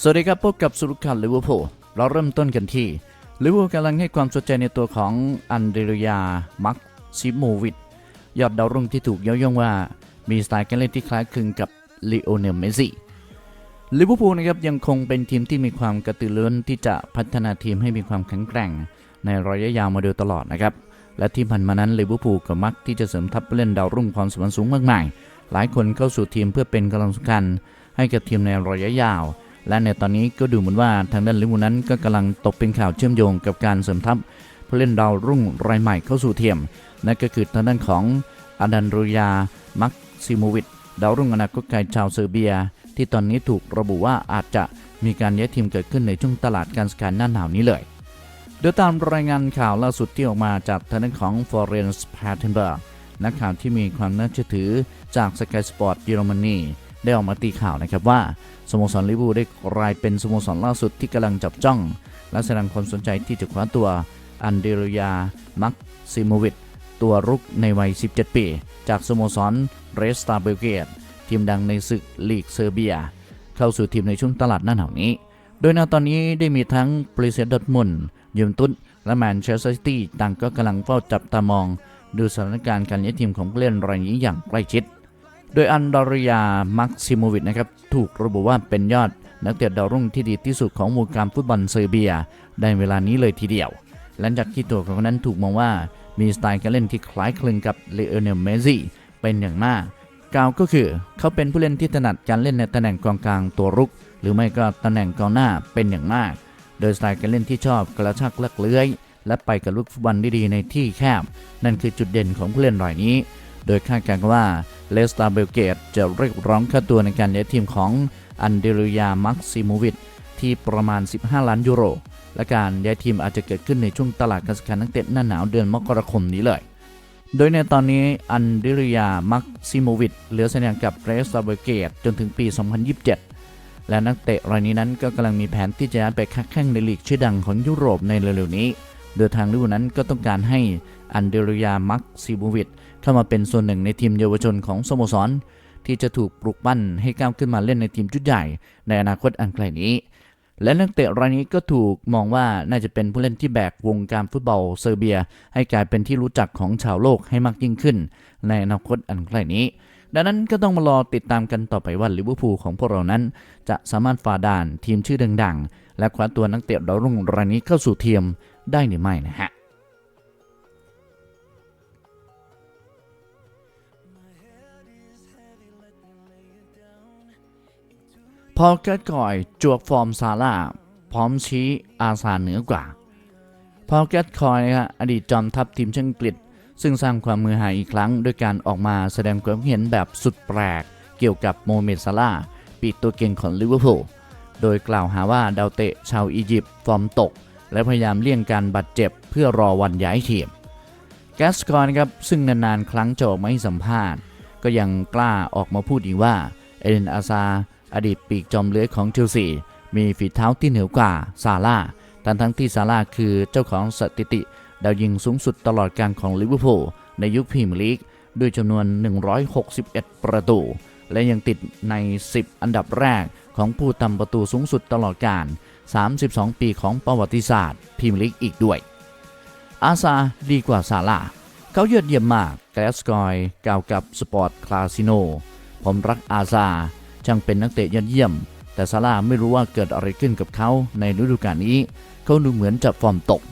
สวัสดีครับพบกับสุรุขันลิเวอร์พูลเราเริ่มต้นกันที่ลิเวอร์พูลกำลังให้ความสนใจในตัวของอันเดรยา มักซิโมวิชยอดดาวรุ่งที่ถูกยกย่องว่ามีสไตล์การเล่นที่คล้ายคลึงกับลีโอเนลเมซี่ลิเวอร์พูลนะครับยังคงเป็นทีมที่มีความกระตือรือร้นที่จะพัฒนาทีมให้มีความแข็งแกร่ง ในระยะยาวมาโดยตลอดนะครับและที่ผ่านมานั้นลิเวอร์พูลก็มักที่จะเสริมทัพเล่นดาวรุ่งความสมรรถสูงมากมายหลายคนเข้าสู่ทีมเพื่อเป็นกำลังสำคัญให้กับทีมในระยะยาว และในตอนนี้ก็ดูเหมือนว่าทางด้านลิเวอร์พูลนั้นก็กำลังตกเป็นข่าวเชื่อมโยงกับการเสริมทัพผู้เล่นดาวรุ่งรายใหม่เข้าสู่ทีมนั่นก็คือทางด้านของอดันรุยา มักซิโมวิชดาวรุ่งอนาคตไกลชาวเซอร์เบีย ที่ตอนนี้ถูกระบุว่าอาจจะมีการย้ายทีมเกิดขึ้นในช่วงตลาดการสกายหน้าหนาวนี้เลย โดยตามรายงานข่าวล่าสุดที่ออกมาจากทางด้านของฟอร์เรนส์แพทเทนเบอร์นักข่าวที่มีความน่าเชื่อถือจากสกายสปอร์ตเยอรมนี ได้ออกมาตีข่าวนะครับว่าสโมสรลิเวอร์พูลได้กลายเป็นสโมสรล่าสุดที่กำลังจับจ้อง และแสดงความสนใจที่จะคว้าตัวอันเดรยา มักซิโมวิชตัวรุกในวัย 17 ปี จากสโมสรเรสตาเบลเกตทีมดังในศึกลีกเซอร์เบีย เข้าสู่ทีมในช่วงตลาดหน้าหนาวนี้ โดยในตอนนี้ได้มีทั้งบริเซดดอร์ทมุนยูเวนตุสและแมนเชสเตอร์ซิตี้ต่างก็กำลังเฝ้าจับตามอง ดูสถานการณ์การย้ายทีมของเล่นรายนี้อย่างใกล้ชิด โดยอันดอริยา มักซิโมวิชนะครับ ถูกระบุว่าเป็นยอดนักเตะดาวรุ่งที่ดีที่สุดของวงการฟุตบอลเซอร์เบีย ได้เวลานี้เลยทีเดียว หลังจากที่ตัวเขานั้นถูกมองว่ามีสไตล์การเล่นที่คล้ายคลึงกับเลโอเนลเมซี่เป็นอย่างมาก กล่าวก็คือเขาเป็นผู้เล่นที่ถนัดการเล่นในตำแหน่งกองกลางตัวรุก หรือไม่ก็ตำแหน่งกองหน้าเป็นอย่างมาก โดยสไตล์การเล่นที่ชอบกระชากลักเลื้อย และไปกับลูกฟุตบอลได้ดีในที่แคบ นั่นคือจุดเด่นของผู้เล่นรายนี้ โดยคาดการณ์ว่า เลสตาเบลเกตจะเรียกร้องค่าตัวในการย้ายทีมของอันเดรยามักซิโมวิชที่ประมาณ 15 ล้านยูโร และการย้ายทีมอาจจะเกิดขึ้นในช่วงตลาดการซื้อขายนักเตะหน้าหนาวเดือนมกราคมนี้เลย โดยในตอนนี้อันเดรยามักซิโมวิชเหลือสัญญากับเรสตาเบลเกตจนถึงปี 2027และนักเตะรายนี้นั้นก็กำลังมีแผนที่จะย้ายไปค้าแข่งในลีกชื่อดังของยุโรปในเร็วๆนี้ โดยทางลิเวอร์พูนั้นก็ต้องการให้อันเดรยามักซิโมวิชเข้ามาเป็นส่วนหนึ่งในทีมเยาวชนของสโมสร ที่จะถูกปลุกปั้นให้ก้าวขึ้นมาเล่นในทีมชุดใหญ่ ในอนาคตอันไกลนี้ และนักเตะรายนี้ก็ถูกมองว่าน่าจะเป็นผู้เล่นที่แบกวงการฟุตบอลเซอร์เบีย ให้กลายเป็นที่รู้จักของชาวโลกให้มากยิ่งขึ้น ในอนาคตอันใกล้นี้ดังนั้นก็ต้องมารอติดตามกันต่อไปว่าลิเวอร์พูลของพวกเรานั้น จะสามารถฝ่าด่านทีมชื่อดังๆ และคว้าตัวนักเตะดาวรุ่งรายนี้เข้าสู่ทีม ได้หรือไม่นะฮะพอแกก่อยจวกฟอร์มซาร่าพร้อมชี้อาซาเหนือกว่า พอแกตคอยนะครับอดีตจอมทัพทีมชาติอังกฤษ ซึ่งสร้างความมือหายอีกครั้งด้วยการออกมาแสดงความเห็นแบบสุดแปลก เกี่ยวกับโมเมดซาร่าปีตัวเก่งของลิเวอร์พูลโดยกล่าวหาว่าดาวเตะชาวอียิปต์ฟอร์มตก และพยายามเลี่ยงการบาดเจ็บเพื่อรอวันย้ายทีมแกสกอนครับซึ่งนานๆ ครั้งจะออกมาให้สัมภาษณ์ ก็ยังกล้าออกมาพูดอีกว่า เอเดนอาซา อดีตปีกจอมเลื้อยของเชลซี มีฝีเท้าที่เหนือกว่าซาร่าทั้งทั้งที่ซาร่าคือเจ้าของสถิติ ดาวยิงสูงสุดตลอดการของลิเวอร์พูลในยุคพรีเมียร์ลีกด้วยจำนวน 161 ประตู และยังติดใน 10 อันดับแรกของผู้ทำประตูสูงสุดตลอดการ 32 ปีของประวัติศาสตร์พรีเมียร์ลีกอีกด้วย อาซาดีกว่าซาร่าเขายอดเยี่ยมมากแกลสกอยกล่าวกับสปอร์ตคลาสิโน ผมรักอาซาช่างเป็นนักเตะยอดเยี่ยม แต่ซาร่าไม่รู้ว่าเกิดอะไรขึ้นกับเขาในฤดูกาลนี้ เขาดูเหมือนจะฟอร์มตก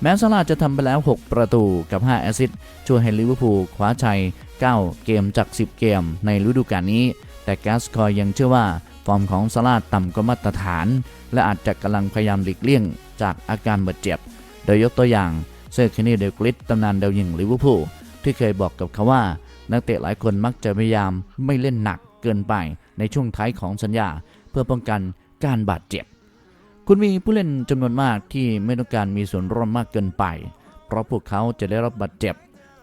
แม้ซาร่าจะทำไปแล้ว 6 ประตูกับ 5 แอสซิสต์ช่วยให้ลิเวอร์พูลคว้าชัย 9 เกมจาก 10 เกมในฤดูกาลนี้ แต่แกสคอยยังเชื่อว่า อร์มของซาร่าต่ำกว่ามาตรฐาน และอาจจะกำลังพยายามหลีกเลี่ยงจากอาการบาดเจ็บ โดยยกตัวอย่างเซอร์เคนนีเดลกริสตำนานดาวยิงลิเวอร์พูลที่เคยบอกกับเขาว่า นักเตะหลายคนมักจะพยายามไม่เล่นหนักเกินไปในช่วงท้ายของสัญญา เพื่อป้องกันการบาดเจ็บ คุณมีผู้เล่นจำนวนมากที่ไม่ต้องการมีส่วนร่วมมากเกินไป เพราะพวกเขาจะได้รับบาดเจ็บ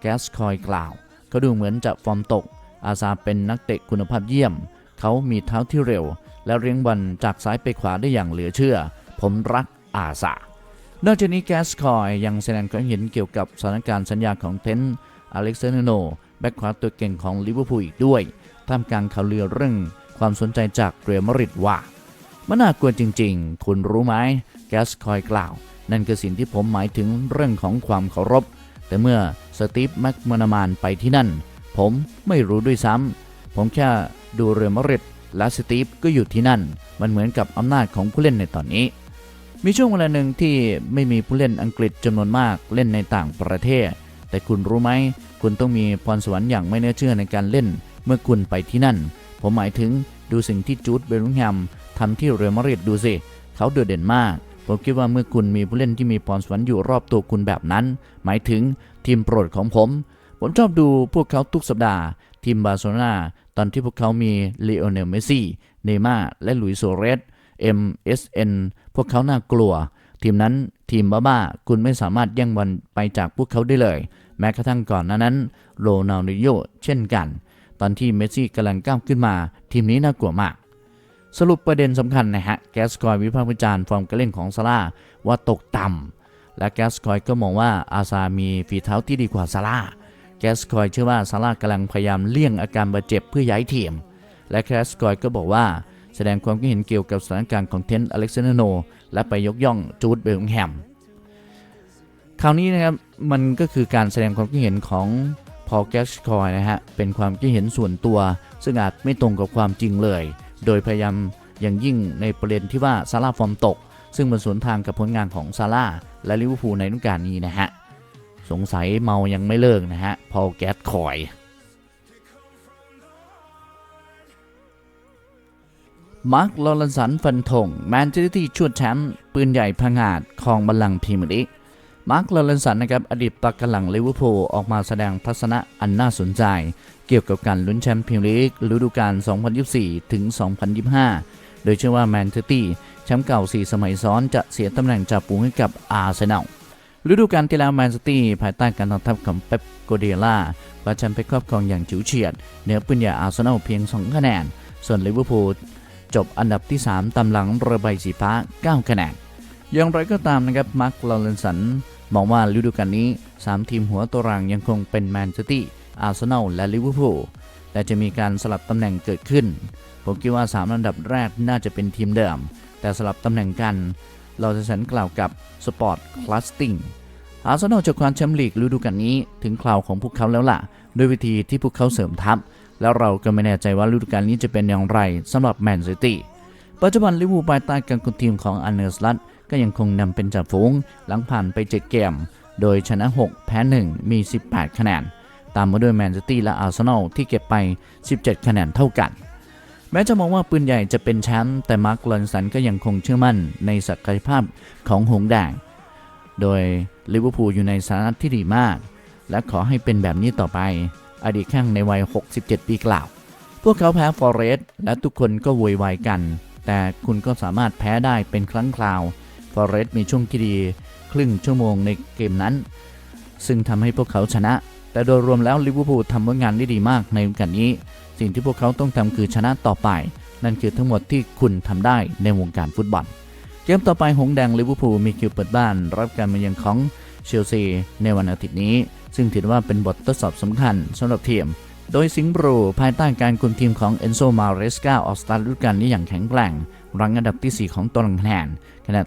แกสคอยกล่าว เขาดูเหมือนจะฟอร์มตก อาซาเป็นนักเตะคุณภาพเยี่ยม เขามีเท้าที่เร็ว และเลี้ยงบอลจากซ้ายไปขวาได้อย่างเหลือเชื่อ ผมรักอาซานอกจากนี้แกสคอยยังแสดงความเห็นเกี่ยวกับสถานการณ์สัญญาของเทนอเล็กซานโนแบ็คขวาตัวเก่งของลิเวอร์พูลอีกด้วย ท่ามกลางข่าวลือเรื่องความสนใจจากเรอัลมาดริดว่ามันน่ากลัวจริงๆ คุณรู้ไหมแกสคอยกล่าว นั่นคือสิ่งที่ผมหมายถึงเรื่องของความเคารพ แต่เมื่อสตีฟแม็กมานามานไปที่นั่น ผมไม่รู้ด้วยซ้ำ ผมแค่ดูเรอัลมาริดและสตีฟก็อยู่ที่นั่น มันเหมือนกับอำนาจของผู้เล่นในตอนนี้ มีช่วงเวลาหนึ่งที่ไม่มีผู้เล่นอังกฤษจำนวนมากเล่นในต่างประเทศ แต่คุณรู้ไหม คุณต้องมีพรสวรรค์อย่างไม่น่าเชื่อในการเล่น เมื่อคุณไปที่นั่น ผมหมายถึงดูสิ่งที่จูดเบลลิงแฮมทำที่เรอัลมาดริดดูสิ เขาโดดเด่นมาก ผมคิดว่าเมื่อคุณมีผู้เล่นที่มีพรสวรรค์อยู่รอบตัวคุณแบบนั้น หมายถึงทีมโปรดของผม ผมชอบดูพวกเขาทุกสัปดาห์ ทีมบาร์เซโลนา ตอนที่พวกเขามีเลโอเนลเมซี่ เนย์มาและหลุยส์โซเรส MSN พวกเขาน่ากลัว ทีมนั้นทีมบ้าๆคุณไม่สามารถแย่งบอลไปจากพวกเขาได้เลย แม้กระทั่งก่อนหน้านั้นโรนัลดิโยเช่นกัน ตอนที่เมสซี่กำลังก้าวขึ้นมา ทีมนี้น่ากลัวมาก สรุปประเด็นสำคัญนะฮะ แกสคอยวิพากษ์วิจารณ์ฟอร์มการเล่นของซาร่าว่าตกต่ำและแกสคอยก็มองว่าอาซามีฝีเท้าที่ดีกว่าซาร่า แกสคอยเชื่อว่าซาร่ากำลังพยายามเลี่ยงอาการบาดเจ็บเพื่อย้ายทีม และแกสคอยก็บอกว่าแสดงความคิดเห็นเกี่ยวกับสถานการณ์ของเทนอเล็กซานเดอร์โน และไปยกย่องจูดเบลลิงแฮม คราวนี้นะครับมันก็คือการแสดงความคิดเห็นของพอแกสคอยนะฮะเป็นความคิดเห็นส่วนตัว ซึ่งอาจไม่ตรงกับความจริงเลย โดยพยายามอย่างยิ่งในประเด็นที่ว่าซาร่าฟอร์มตก ซึ่งมันสวนทางกับผลงานของซาร่าและลิเวอร์พูลในฤดูกาลนี้นะฮะ สงสัยเมายังไม่เลิกนะฮะ พอแก๊สคอย มาร์คลอเรนสันฟันธงแมนเชสเตอร์ชวดแชมป์ปืนใหญ่พังอาจคองบัลลังก์พรีเมียร์ลีกมาร์คลอเรนสันนะครับอดีตปักกำลังลิเวอร์พูลออกมาแสดงทัศนะอันน่าสนใจ เกี่ยวกับการลุ้นแชมป์พรีเมียร์ลีกฤดูกาล 2024 ถึง 2025 โดยเชื่อว่าแมนเชสเตอร์แชมป์เก่า 4 สมัยซ้อนจะเสียตำแหน่งจากปูให้กับอาร์เซนอล ฤดูกาลที่แล้วแมนเชสเตอร์ซิตี้ภายใต้การนำทัพของเป๊ปโกเดล่าคว้าแชมป์ไปครอบครองอย่างฉิวเฉียดเหนือปืนใหญ่อาร์เซนอลเพียง 2 คะแนน ส่วนลิเวอร์พูลจบอันดับที่ 3 ตามหลังเรือใบสีฟ้า 9 คะแนน อย่างไรก็ตามนะครับมาร์คลอเรนสันมองว่าฤดูกาลนี้ 3 ทีมหัวตารางยังคงเป็นแมนเชสเตอร์ซิตี้อาร์เซนอลและลิเวอร์พูลแต่จะมีการสลับตำแหน่งเกิดขึ้น ผมคิดว่า 3 อันดับแรกน่าจะเป็นทีมเดิม แต่สลับตำแหน่งกัน เราจะสันกล่าวกับสปอร์ตคลัสติงอาร์เซนอลจะคว้าแชมป์ลีกฤดูกาลนี้ถึงคราวของพวกเขาแล้วล่ะ ด้วยวิธีที่พวกเขาเสริมทัพ แล้วเราก็ไม่แน่ใจว่าฤดูกาลนี้จะเป็นอย่างไรสำหรับแมนซิตี้ปัจจุบันลิเวอร์พูลภายใต้การคุมทีมของอันเนอร์สลัตก็ยังคงนำเป็นจ่าฝูงหลังผ่านไป 7 เกม โดยชนะ 6 แพ้ 1 มี 18 คะแนน ตามมาด้วยแมนซิตี้และอาร์เซนอลที่เก็บไป 17 คะแนนเท่ากัน แม้จะมองว่าปืนใหญ่จะเป็นแชมป์แต่มาร์คลอนสันก็ยังคงเชื่อมั่นในศักยภาพของหงส์แดงโดยลิเวอร์พูลอยู่ในสถานะที่ดีมาก และขอให้เป็นแบบนี้ต่อไป อดีตแข้งในวัย 67 ปีกล่าว พวกเขาแพ้ฟอร์เรสต์และทุกคนก็โวยวายกัน แต่คุณก็สามารถแพ้ได้เป็นครั้งคราวฟอร์เรสต์มีช่วงที่ดี ครึ่งชั่วโมงในเกมนั้น ซึ่งทำให้พวกเขาชนะ แต่โดยรวมแล้วลิเวอร์พูลทำผลงานได้ดีมากในฤดูกาลนี้ สิ่งที่พวกเขาต้องทำคือชนะต่อไป นั่นคือทั้งหมดที่คุณทำได้ในวงการฟุตบอล เกมต่อไปหงแดงลิเวอร์พูลมีคิวเปิดบ้าน รับการมาเยือนของเชลซีในวันอาทิตย์นี้ ซึ่งถือว่าเป็นบททดสอบสำคัญสำหรับทีมโดยสิงห์บรูภายใต้การคุมทีมของเอนโซมาเรสกาออกสตาร์ทฤดูกาลนี้อย่างแข็งแกร่ง รังอันดับที่ 4 ของตารางคะแนนขณะ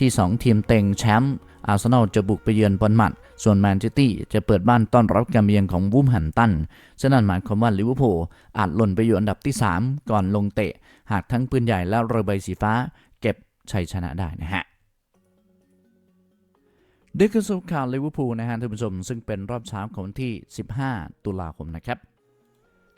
ที่ 2 ทีมเต็งแชมป์อาร์เซนอลจะบุกไปเยือนบอลมัด ส่วนแมนเชสเตอร์จะเปิดบ้านต้อนรับการมาเยือนของวูมหันตันฉะนั้นหมายความว่าลิเวอร์พูลอาจหล่นไปอยู่อันดับที่ 3 ก่อนลงเตะ หากทั้งปืนใหญ่และเรือใบสีฟ้า เก็บชัยชนะได้นะฮะนี่คือสุขข่าวลิเวอร์พูลนะฮะท่านผู้ชมซึ่งเป็นรอบเช้าของวันที่ 15 ตุลาคมนะครับ